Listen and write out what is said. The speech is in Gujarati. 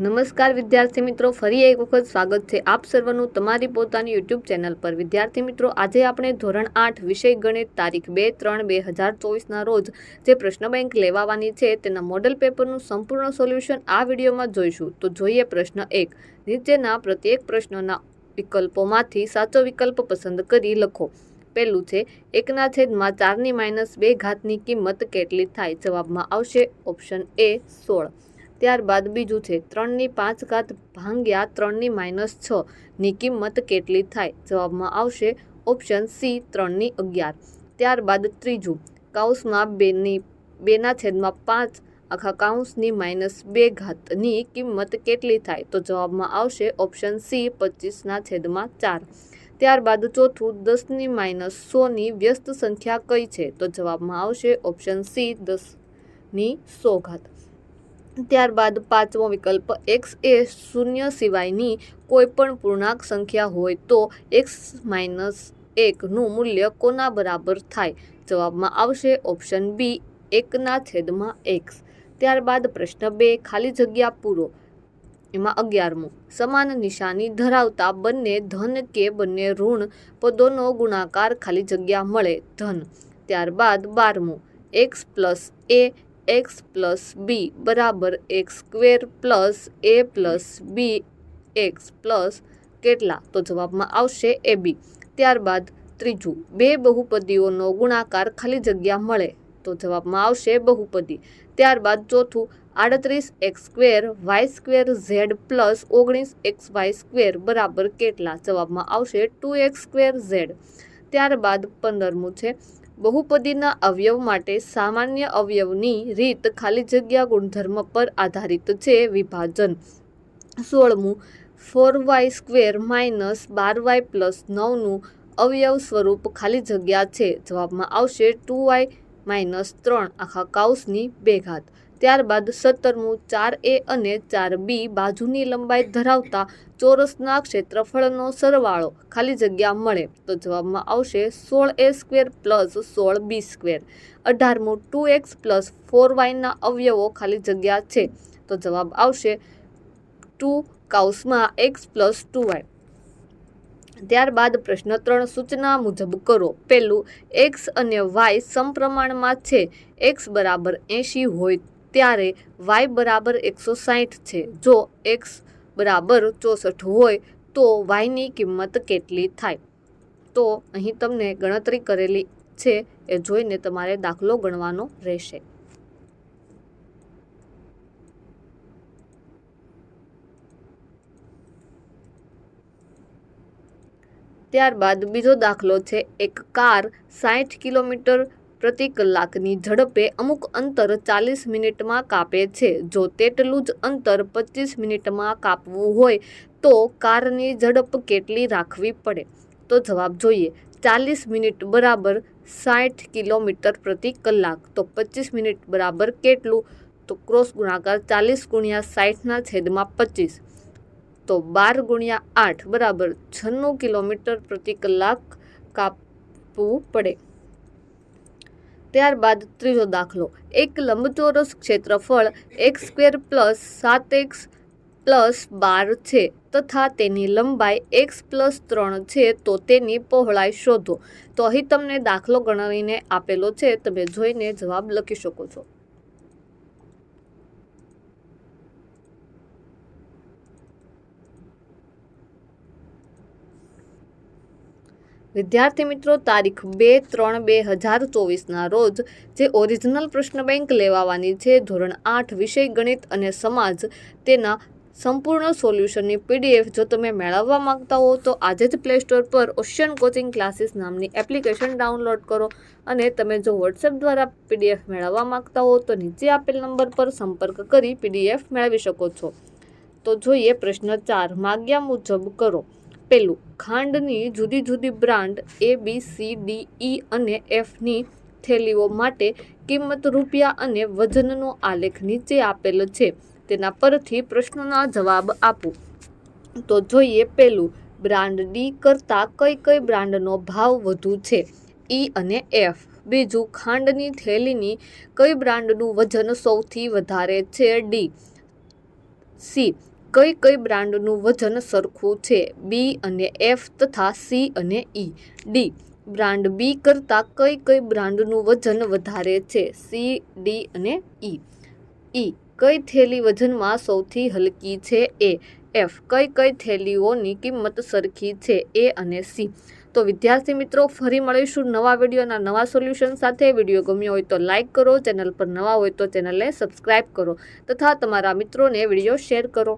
નમસ્કાર વિદ્યાર્થી મિત્રો, ફરી એક વખત સ્વાગત છે આપ સર્વનું તમારી પોતાની યુટ્યુબ ચેનલ પર. વિદ્યાર્થી મિત્રો, આજે આપણે ધોરણ આઠ વિષય ગણિત તારીખ બે ત્રણ બે હજાર ચોવીસના રોજ જે પ્રશ્ન બેંક લેવાવાની છે તેના મોડલ પેપરનું સંપૂર્ણ સોલ્યુશન આ વિડીયોમાં જોઈશું. તો જોઈએ પ્રશ્ન એક. નીચેના પ્રત્યેક પ્રશ્નના વિકલ્પોમાંથી સાચો વિકલ્પ પસંદ કરી લખો. પહેલું છે, એકના છેદમાં ચારની માઇનસ બે ઘાતની કિંમત કેટલી થાય? જવાબમાં આવશે ઓપ્શન એ સોળ. ત્યારબાદ બીજું છે, ત્રણની પાંચ ઘાત ભાંગ્યા ત્રણની માઇનસ છ. ની કિંમત કેટલી થાય? જવાબમાં આવશે ઓપ્શન સી, ત્રણની અગિયાર. ત્યારબાદ ત્રીજું, કાઉસમાં બેની, બેના છેદમાં પાંચ, આખા કાઉન્સની માઇનસ બે ઘાતની કિંમત કેટલી થાય? તો જવાબમાં આવશે ઓપ્શન સી, પચીસના છેદમાં ચાર. ત્યારબાદ ચોથું, દસની માઇનસ સોની વ્યસ્ત સંખ્યા કઈ છે? તો જવાબમાં આવશે ઓપ્શન સી, દસની સો ઘાત. ત્યારબાદ પાંચમો વિકલ્પ એક્સ એ શૂન્ય સિવાયની કોઈપણ પૂર્ણાંક સંખ્યા હોય તો એક્સ માઇનસ એકનું મૂલ્ય કોના બરાબર થાય? જવાબમાં આવશે ઓપ્શન બી એકના છેદમાં એક્સ ત્યારબાદ પ્રશ્ન બે, ખાલી જગ્યા પૂરો. એમાં અગિયારમું. સમાન નિશાની ધરાવતા બંને ધન કે બંને ઋણ પદોનો ગુણાકાર ખાલી જગ્યા મળે ધન. ત્યારબાદ બારમું. X plus a x plus b બરાબર x square plus a plus b x plus કેટલા? તો જવાબમાં આવશે એ બી. ત્યારબાદ ત્રીજું, બે બહુપદીઓનો ગુણાકાર ખાલી જગ્યા મળે તો જવાબમાં આવશે બહુપદી. ત્યારબાદ ચોથું, આડત્રીસ x square y square z plus ઓગણીસ એક્સ વાય સ્ક્વેર બરાબર કેટલા? જવાબમાં આવશે ટુ એક્સ સ્ક્વેર ઝેડ. ત્યારબાદ પંદરમું છે બહુપદીના અવયવ માટે સામાન્ય અવયવની રીત ખાલી જગ્યા ગુણધર્મ પર આધારિત છે વિભાજન. સોળમું ફોર વાય સ્ક્વેર માઇનસ બાર વાય પ્લસ નવનું અવયવ સ્વરૂપ ખાલી જગ્યા છે. જવાબમાં આવશે ટુ વાય માઇનસ ત્રણ. આખા કાઉસની બે ઘાત ત્યારબાદ સત્તરમું, ચાર એ અને ચાર બી બાજુની લંબાઈ ધરાવતા ચોરસના ક્ષેત્રફળનો સરવાળો ખાલી જગ્યા મળે તો જવાબમાં આવશે સોળ એ સ્ક્વેર પ્લસ સોળ બી સ્ક્વેર. અઢારમું, ટુ એક્સ પ્લસ ફોર વાયના અવયવો ખાલી જગ્યા છે તો જવાબ આવશે ટુ કાઉસમાં એક્સ પ્લસ ટુ વાય. ત્યારબાદ પ્રશ્ન ત્રણ સૂચના મુજબ કરો. પહેલું, એક્સ અને વાય સમપ્રમાણમાં છે. એક્સ બરાબર એંશી હોય ત્યારે વાય બરાબર એકસો સાઠ છે. જો એક્સ બરાબર ચોસઠ હોય તો વાયની કિંમત કેટલી થાય? તો અહીં તમને ગણતરી કરેલી છે એ જોઈને તમારે દાખલો ગણવાનો રહેશે. ત્યારબાદ બીજો દાખલો છે એક કાર સાઠ કિલોમીટર પ્રતિ કલાકની ઝડપે અમુક અંતર ચાલીસ મિનિટમાં કાપે છે. જો તેટલું જ અંતર પચીસ મિનિટમાં કાપવું હોય, તો કારની ઝડપ કેટલી રાખવી પડે? તો જવાબ જોઈએ. ચાલીસ મિનિટ બરાબર સાઠ કિલોમીટર પ્રતિ કલાક. તો પચીસ મિનિટ બરાબર કેટલું? તો ક્રોસ ગુણાકાર ચાલીસ ગુણ્યા સાઠના છેદમાં પચીસ. તો બાર ગુણ્યા આઠ બરાબર છન્નું કિલોમીટર પ્રતિ કલાક કાપવું પડે. ત્યારબાદ ત્રીજો દાખલો. એક લંબચોરસ ક્ષેત્રફળ એક્સ સ્ક્વેર પ્લસ સાત એક્સ પ્લસ બાર છે તથા તેની લંબાઈ એક્સ પ્લસ ત્રણ છે તો તેની પહોળાઈ શોધો. તો અહીં તમને દાખલો ગણાવીને આપેલો છે. તમે જોઈને જવાબ લખી શકો છો. વિદ્યાર્થી મિત્રો, તારીખ બે ત્રણ બે હજાર ચોવીસના રોજ જે ઓરિજિનલ પ્રશ્ન બેંક લેવાવાની છે, ધોરણ આઠ વિષય ગણિત અને સમાજ, તેના સંપૂર્ણ સોલ્યુશનની પીડીએફ જો તમે મેળવવા માંગતા હો, તો આજે જ પ્લે સ્ટોર પર ઓશિયન કોચિંગ ક્લાસીસ નામની એપ્લિકેશન ડાઉનલોડ કરો અને તમે જો વોટ્સએપ દ્વારા પીડીએફ મેળવવા માંગતા હો, તો નીચે આપેલ નંબર પર સંપર્ક કરી પીડીએફ મેળવી શકો છો. તો જોઈએ પ્રશ્ન ચાર, માગ્યા મુજબ કરો. પેલું ખાંડની જુદી જુદી brand A B C D E અને એફની થેલીઓ માટે કિંમત રૂપિયા અને વજનનો આલેખ નીચે આપેલ છે. તેના પરથી પ્રશ્નના જવાબ આપો. તો જોઈએ પેલું. બ્રાન્ડ ડી કરતાં કઈ કઈ બ્રાન્ડનો ભાવ વધુ છે? ઈ અને એફ બીજું, ખાંડની થેલીની કઈ બ્રાન્ડનું વજન સૌથી વધારે છે? ડી સી કઈ કઈ બ્રાન્ડનું વજન સરખું છે? બી અને એફ તથા સી અને ઈ. ડી. બ્રાન્ડ બી કરતાં કઈ કઈ બ્રાન્ડનું વજન વધારે છે? સી, ડી અને ઈ. ઈ કઈ થેલી વજનમાં સૌથી હલકી છે? એ. એફ કઈ કઈ થેલીઓની કિંમત સરખી છે? એ અને સી. તો વિદ્યાર્થી મિત્રો, ફરી મળીશું નવા વિડીયોના નવા સોલ્યુશન સાથે. વીડિયો ગમ્યો હોય તો લાઇક કરો, ચેનલ પર નવા હોય તો ચેનલને સબસ્ક્રાઇબ કરો તથા તમારા મિત્રોને વીડિયો શેર કરો.